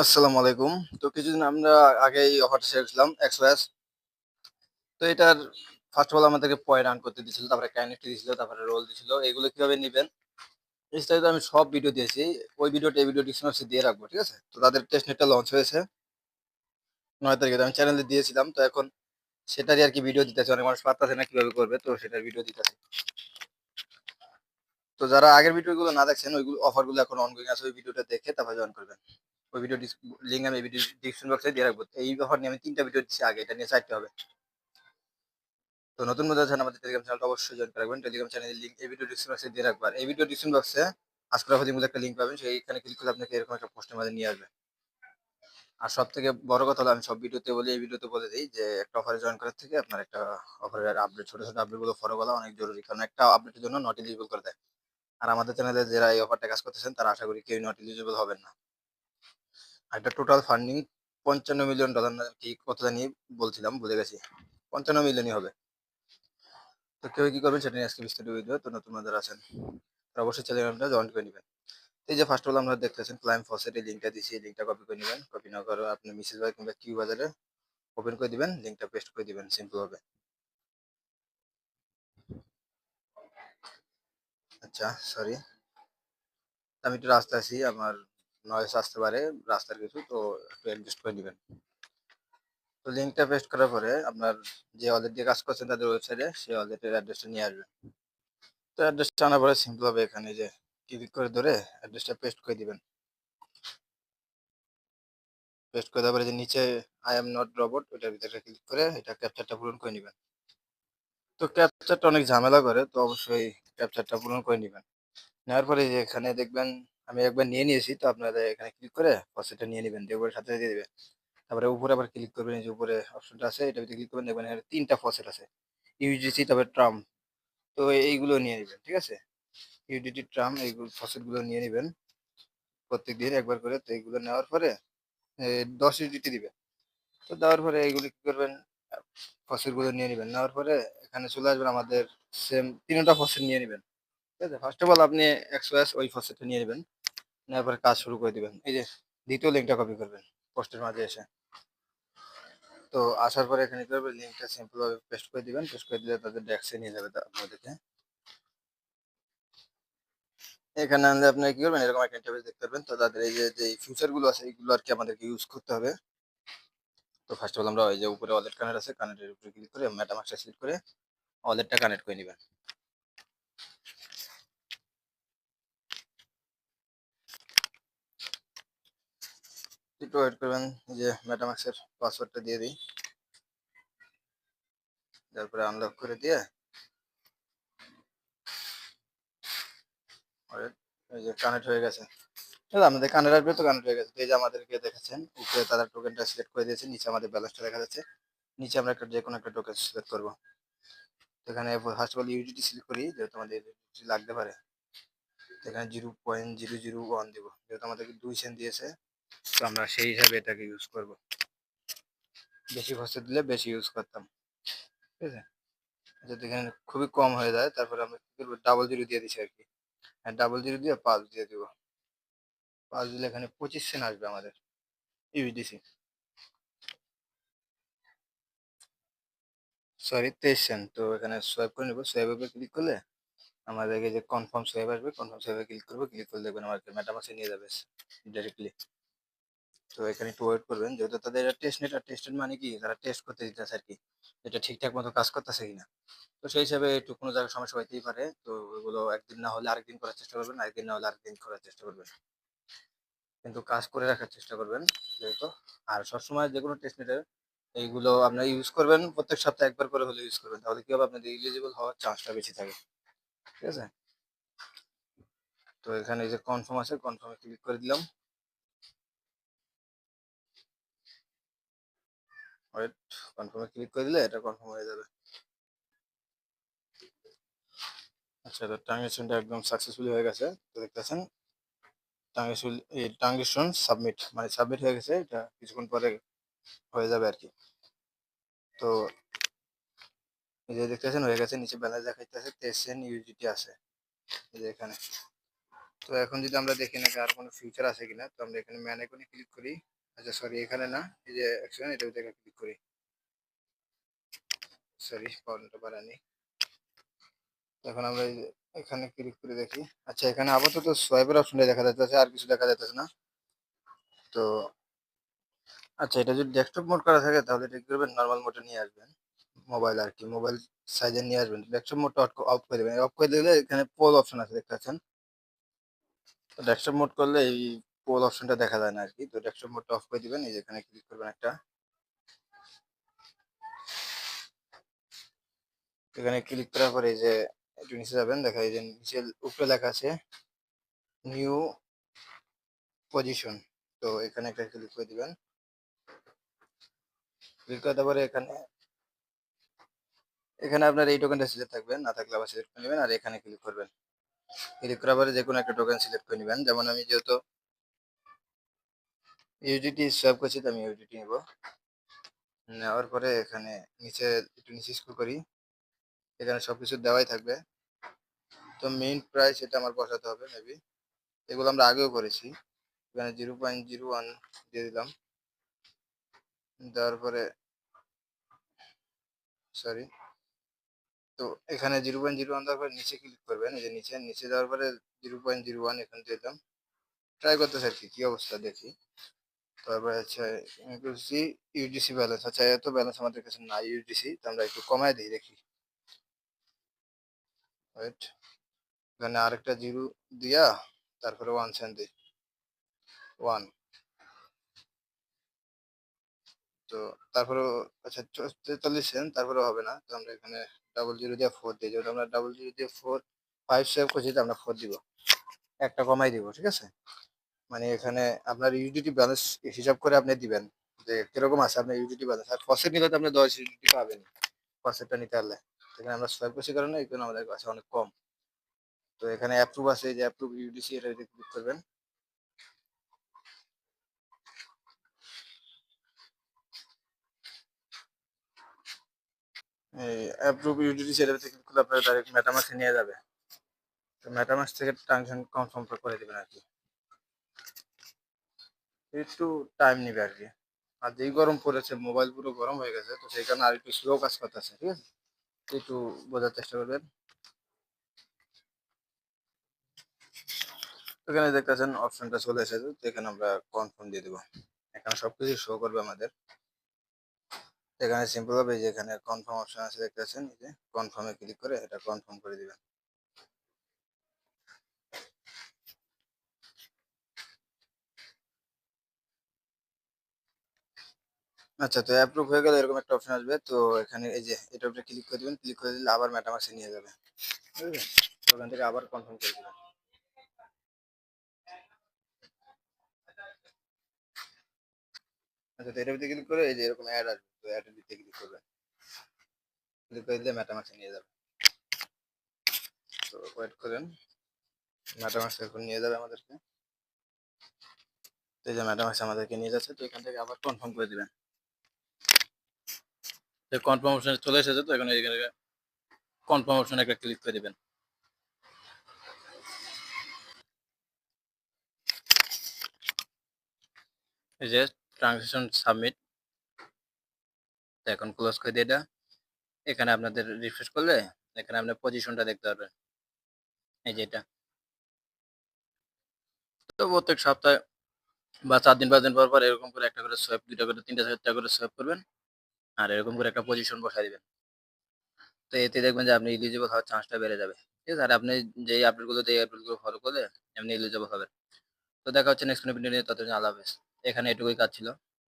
আসসালামু আলাইকুম। তো কিছুদিন আমরা আগে এই অফারটা ছেড়েছিলাম এক্সওএস। তো এটার ফার্স্ট অফ অল আমাদেরকে পয়েন্ট আর্ন করতে দিয়েছিল, তারপরে কাইনেক্ট দিয়েছিল, তারপরে রোল দিয়েছিল। এগুলো কীভাবে নিবেন? বিস্তারিত আমি সব ভিডিও দিয়েছি। ওই ভিডিওটা এই ভিডিও ডিসক্রিপশন দিয়ে রাখব, ঠিক আছে? তো তাদের টেস্টনেটটা লঞ্চ হয়েছে নয় তারিখে। আমি চ্যানেলে দিয়েছিলাম। তো এখন সেটারই আর কি ভিডিও দিতেছি। অনেক মানুষ পারতেছে না কীভাবে করবে। তো সেটার ভিডিও দিতেছি। তো যারা আগের ভিডিওগুলো না দেখছেন ওইগুলো অফারগুলো এখন অনগোয়িং আছে। ওই ভিডিওটা দেখে তারপর জয়েন করবেন। ওই ভিডিও লিঙ্ক আমি ভিডিও ডিসক্রিপশন বক্সে দিয়ে রাখব। এই অফার নিয়ে আমি ৩ টা ভিডিও দিচ্ছি আগে। এটা নিয়ে ৪ টা হবে। তো নতুন বন্ধু আছেন আমাদের টেলিগ্রাম চ্যানেলটা অবশ্যই জয়েন রাখবেন। টেলিগ্রাম চ্যানেলের লিঙ্ক এই ভিডিও ডিসক্রিপশন বক্সে দিয়ে রাখব। আর এই ভিডিও ডিসক্রিপশন বক্সে আজকের অফার বলে একটা লিঙ্ক পাবেন। সেইখানে ক্লিক করলে আপনাকে এরকম একটা পোস্টের মাঝে নিয়ে আসবে। আর সব থেকে বড় কথা হলো আমি সব ভিডিওতে বলি, এই ভিডিওতে বলে দিই যে একটা অফারে জয়েন করার থেকে আপনার একটা অফারের আপডেট ছোট, ছোট আপডেটগুলো ফলো করা অনেক জরুরি। কারণ একটা আপডেটের জন্য নট এলিজিবল করে দেয়। আর আমাদের চ্যানেলে যারা এই অফারটা কাজ করতেছেন, তারা আশা করি কেউ নট এলিজিবল হবেন না। আর এটা টোটাল ফান্ডিং ৫৫ মিলিয়ন ডলার না, কি কত জানি বলছিলাম বুঝে গেছি। ৫৫ মিলিয়নই হবে। তো কেউ কি করবেন সেটা নিয়ে আজকে বিস্তারিত ভিডিও। তো নতুন আছেন, তারা অবশ্যই চ্যানেলটা জয়েন করে নিবেন। এই যে ফার্স্ট অল আপনারা দেখতেছেন ক্লাইম ফসেট এই লিঙ্কটা দিছি। এই লিঙ্কটা কপি করে নিবেন। কপি না করে আপনি মিসেস ভাই কিংবা কিউ বাজারে ওপেন করে দিবেন। লিঙ্কটা পেস্ট করে দিবেন সিম্পল ভাবে। আচ্ছা সরি। আমি একটু রাস্তায় আছি। আমার নয়েজ আসতে পারে, রাস্তার কিছু। তো একটু অ্যাডজাস্ট করে নিবেন। তো লিঙ্কটা পেস্ট করার পরে আপনার যে ওয়ালেট দিয়ে কাজ করছেন তাদের ওয়েবসাইটে সেই ওয়ালেটের অ্যাড্রেসটা নিয়ে আসবেন। তো অ্যাড্রেসটা আনার পরে সিম্পল ভাবে এখানে যে ক্লিক করে ধরে অ্যাড্রেসটা পেস্ট করে দিবেন। পেস্ট করে দেওয়ার পরে যে নিচে আই এম নট রোবট ওইটার ভিতরে ক্লিক করে এটা ক্যাপচারটা পূরণ করে নেবেন তো ক্যাপচারটা অনেক ঝামেলা করে, তো অবশ্যই ক্যাপচারটা পূরণ করে নেবেন নেওয়ার পরে যে এখানে দেখবেন, আমি একবার নিয়ে নিয়েছি, তো আপনারা এখানে ক্লিক করে ফসেটটা নিয়ে নিবেন। দিয়ে সাথে দিয়ে দিবেন। তারপরে উপরে আবার ক্লিক করবেন যে উপরে অপশনটা আছে, এটা ক্লিক করবেন, দেখবেন এখানে ৩ টা ফসেট আছে। ইউজিসি তারপরে ট্রাম। তো এইগুলো নিয়ে নেবেন, ঠিক আছে? ইউডিটি ট্রাম এইগুলো ফসেটগুলো নিয়ে নেবেন প্রত্যেক দিন একবার করে তো এইগুলো নেওয়ার পরে দশ ১০ ইউডিটি দিবেন। তো দেওয়ার পরে এইগুলো কী করবেন আ ফসেটগুলো নিয়ে নিবেন। নেওয়ার পরে এখানে চলে আসবেন আমাদের সেম ৩ টা ফসেট নিয়ে নিবেন। ঠিক আছে? ফার্স্ট অফ অল আপনি এক্সওএস ওই ফসেটটা নিয়ে নিবেন। নেওয়ার পরে কাজ শুরু করে দিবেন। এই যে দ্বিতীয় লিঙ্কটা কপি করবেন পোস্টের মাঝে এসে। তো আসার পরে এখানে কি করবেন লিঙ্কটা সিম্পল ভাবে পেস্ট করে দিবেন। পেস্ট করে দিলে তাদের ডেস্কে নিয়ে যাবে আপনাদেরকে। এখানে আনলে আপনারা কি করবেন এরকম একটা ইন্টারফেস দেখতে পারবেন। তো তাদের এই যে, যে ফিচারগুলো আছে এগুলো আরকি আমাদেরকে ইউজ করতে হবে। তো ফার্স্ট অফ অল আমরা ওই যে উপরে ওয়ালেট কানেক্ট আছে কানেক্টের উপরে ক্লিক করে মেটামাস্কটা সিলেক্ট করে ওয়ালেটটা কানেক্ট করে নেবেন একটু ওয়েট করবেন যে মেটামাস্কের পাসওয়ার্ডটা দিয়ে দিই। তারপরে আনলক করে দিয়ে এই যে কানেক্ট হয়ে গেছে। আপনাদের কানেক্ট আসবে তো কানেক্ট হয়ে গেছে। এই যে আমাদেরকে দেখাচ্ছেন, উপরে তারা টোকেনটা সিলেক্ট করে দিয়েছে। নিচে আমাদের ব্যালেন্সটা দেখা যাচ্ছে। নিচে আমরা একটা যেকোনো একটা টোকেন সিলেক্ট করব। এখানে first of all UDT select করি, যেহেতু আমাদের লাগতে পারে। এখানে 0.001 দিব। যেহেতু আমাদেরকে ২ সেন্ট দিয়েছে, তো আমরা সেই হিসাবে এটাকে ইউজ করব। বেশি খরচা দিলে বেশি ইউজ করতাম। ঠিক আছে? যদি এখানে খুবই কম হয়ে যায়, তারপরে আমরা কি ডাবল জিরো দিয়ে দিছি আরকি। হ্যাঁ ডাবল জিরো দিয়ে ৫ দিয়ে দিব। ৫ দিলে এখানে পঁচিশ সেন আসবে আমাদের ইউএসডিসি। সরি তেইশ সেন তো এখানে সোয়াইপ করে নেব সোয়াইপ উপর ক্লিক করলে আমাদেরকে যে কনফার্ম সোয়াইপ আসবে। কনফার্ম সোয়াইপ ক্লিক করব। ক্লিক করলে দেখবেন আমাকে মেটামাস্কে নিয়ে যাবে ডাইরেক্টলি। তো এখানে একটু ওয়েট করবেন। যেহেতু তাদের এটা টেস্টনেট আর টেস্টনেট মানে কি তারা টেস্ট করতে দিতেছে আর কি এটা ঠিকঠাক মতো কাজ করতেছে কিনা। তো সেই হিসাবে একটু কোনো জায়গায় সমস্যা হইতেই পারে। তো ওগুলো একদিন না হলে আরেকদিন করার চেষ্টা করবেন। আরেকদিন না হলে আরেকদিন করার চেষ্টা করবেন। কিন্তু কাজ করে রাখার চেষ্টা করবেন যেহেতু আর সবসময় যে কোনো টেস্ট টেস্টনেটের এইগুলো আপনারা ইউজ করবেন, প্রত্যেক সপ্তাহে একবার করে হলে ইউজ করবেন। তাহলে কি হবে আপনাদের ইলিজিবল হওয়ার চান্সটা বেশি থাকে। ঠিক আছে? তো এখানে যে কনফার্ম আছে কনফার্মে ক্লিক করে দিলাম। ওয়েট কনফার্ম ক্লিক করে দিলে এটা কনফার্ম হয়ে যাবে। আচ্ছা তো ট্রানজাকশনটা একদম সাকসেসফুলি হয়ে গেছে। তো দেখতেছেন ট্রানজাকশন সাবমিট মানে সাবমিট হয়ে গেছে। এটা কিছুক্ষণ পরে হয়ে যাবে আরকি। তো এই যে দেখতেছেন হয়ে গেছে, নিচে ব্যালেন্স দেখাইতেছে ২৩ সেন্ট ইউএসডিটি আছে। এখানে। তো এখন যদি আমরা দেখি না আর কোনো ফিউচার আছে কিনা, তো আমরা এখানে ম্যান আইকনে ক্লিক করি আচ্ছা সরি এখানে না, এই যে অ্যাকশন এটা দেখে ক্লিক করি সরি পাউন্ডটা বাড়ানি এখন আমরা এখানে ক্লিক করে দেখি। আচ্ছা এখানে আপাতত সোয়াইপের অপশনটা দেখা যাচ্ছে আর কিছু দেখা যাচ্ছে না। তো আচ্ছা এটা যদি ডেস্কটপ মোড করা থাকে, তাহলে এটা করবেন? নর্মাল মোডে নিয়ে আসবেন। মোবাইল আর কি মোবাইল সাইজে নিয়ে আসবেন। ডেস্কটপ মোডটা অফ করে দেবেন। অফ করে দিলে এখানে পোল অপশন আছে, দেখতে পাচ্ছেন? তো ডেস্কটপ মোড করলে এই পোল অপশনটা দেখা যায় না আর কি। তো ডেস্কটপ মোডটা অফ করে দিবেন, এই যে এখানে ক্লিক করবেন একটা। এখানে ক্লিক করার পরে এই যে একটু নিচে যাবেন, দেখা যে নিচে উপরে লেখা আছে, নিউ পজিশন তো এখানে একটা ক্লিক করে দিবেন। ক্লিক করে দেওয়ার পরে এখানে এখানে আপনার এই টোকেনটা সিলেক্ট থাকবে, না থাকলে আবার সিলেক্ট করে নেবেন, আর এখানে ক্লিক করবেন। ক্লিক করার পরে যে কোনো একটা টোকেন সিলেক্ট করে নেবেন, যেমন আমি যেহেতু ইউডিটি সোয়াপ করছি, তো আমি ইউডিটি নেব। নেওয়ার পরে এখানে নিচে একটু নিচে স্ক্রল করি। এখানে সবকিছু দেওয়াই থাকবে। তো মেইন প্রাইস এটা আমার বসাতে হবে মেবি এগুলো আমরা আগেও করেছি। এখানে জিরো পয়েন্ট জিরো ওয়ান দিয়ে দিলাম। দেওয়ার পরে সরি তো এখানে জিরো পয়েন্ট জিরো ওয়ান দেওয়ার পরে নিচে ক্লিক করবেন, এই যে নিচে। নিচে দেওয়ার পরে জিরো পয়েন্ট জিরো ওয়ান এখানে দিয়ে দিলাম। ট্রাই করতেছে আর কি অবস্থা দেখি। তারপরে করছি ইউজিসি ব্যালেন্স আচ্ছা এত ব্যালেন্স আমাদের কাছে নাই ইউজিসি তো আমরা একটু কমায় দিই, দেখি। ওয়েট এখানে আরেকটা জিরো দিয়া তারপরে ওয়ান সেন্ট দিই। ওয়ান তো তারপরে আচ্ছা তেতাল্লিশ সেন্ট তারপরে হবে না। তো আমরা এখানে ডাবল জিরো দিয়ে ফোর দিই। যেহেতু আমরা ডাবল জিরো দিয়ে ফোর ফাইভ সেভ করছি, তো আমরা ফোর দিব। একটা কমাই দিব, ঠিক আছে? মানে এখানে আপনার ইউডিটি ব্যালেন্স হিসাব করে আপনি দিবেন। যে কীরকম আছে আপনার ইউডিটি ব্যালেন্স আর ফসেট নিলে তো আপনি দশ ইউডিটি পাবেন ফসেটটা নিতে পারলে। এখানে আমরা সোয়াইপ করছি কারণে আমাদের কাছে অনেক কম। তো এখানে অ্যাপ্রুভ আছে, যে অ্যাপ্রুভ ইউডিসি এটা যদি ক্লিক করবেন। আপনার ডাইরেক্ট নিয়ে যাবে। তো থেকে করে দেবেন আর কি। একটু টাইম নেবে আর কি। আর যেই গরম পড়েছে মোবাইল পুরো গরম হয়ে গেছে, তো সেই কারণে আর একটু স্লো কাজ করতেছে, ঠিক আছে? একটু বোঝার চেষ্টা করবেন। এখানে দেখতেছেন অপশনটা চলে এসেছে, তো এখানে আমরা কনফার্ম দিয়ে দেবো। এখানে সবকিছু শো করবে আমাদের। এখানে সিম্পল ভাবে যে এখানে কনফার্ম অপশন আছে দেখতেছেন যে কনফার্মে ক্লিক করে এটা কনফার্ম করে দিবেন। আচ্ছা তো অ্যাপ্রুভ হয়ে গেলে, এরকম একটা অপশন আসবে। তো এখানে এই যে, এটা উপরে ক্লিক করে দিবেন ক্লিক করে দিলে আবার মেটামাক্সে নিয়ে যাবে। তো ওখান থেকে আবার কনফার্ম করে দিবেন। আচ্ছা তো এটার ভিতরে ক্লিক করে এই যে এরকম অ্যাড আসবে, তো অ্যাডের ভিতরে ক্লিক করবেন। ক্লিক করে দিলে মেটামাক্সে নিয়ে যাবে। তো ওয়েট করেন। মেটামাক্স এখন নিয়ে যাবে আমাদেরকে। তো এই যে মেটামাক্স আমাদেরকে নিয়ে যাচ্ছে, তো এখান থেকে আবার কনফার্ম করে দিবেন। তো কনফার্ম অপশন চলে এসেছে তো, এখানে এখানে কনফার্ম অপশন একটা ক্লিক করে দিবেন। এই যে ট্রানজাকশন সাবমিট এখন ক্লোজ করে দিয়ে এটা। এখানে আপনাদের রিফ্রেশ করলে এখানে আপনার পজিশনটা দেখতে পারবেন। এই যে এটা। তো প্রত্যেক সপ্তাহে বা চার দিন পাঁচ দিন পর পর এরকম করে একটা করে সোয়েপ দুইটা করে, তিনটা চারটা করে সোয়েপ করবেন। আর এরকম করে একটা পজিশন বসাই দিবেন। তো এতে দেখবেন যে আপনি ইলিজিবল হওয়ার চান্সটা বেড়ে যাবে। ঠিক আছে? আর আপনি যেই আপডেটগুলো যে আপডেটগুলো ফলো করলে, এমনি ইলিজিবল হবেন। তো দেখা হচ্ছে নেক্সট কোনো ভিডিও নিয়ে, ততদিন আল্লাহ হাফেজ। এখানে এটুকুই কাজ ছিল।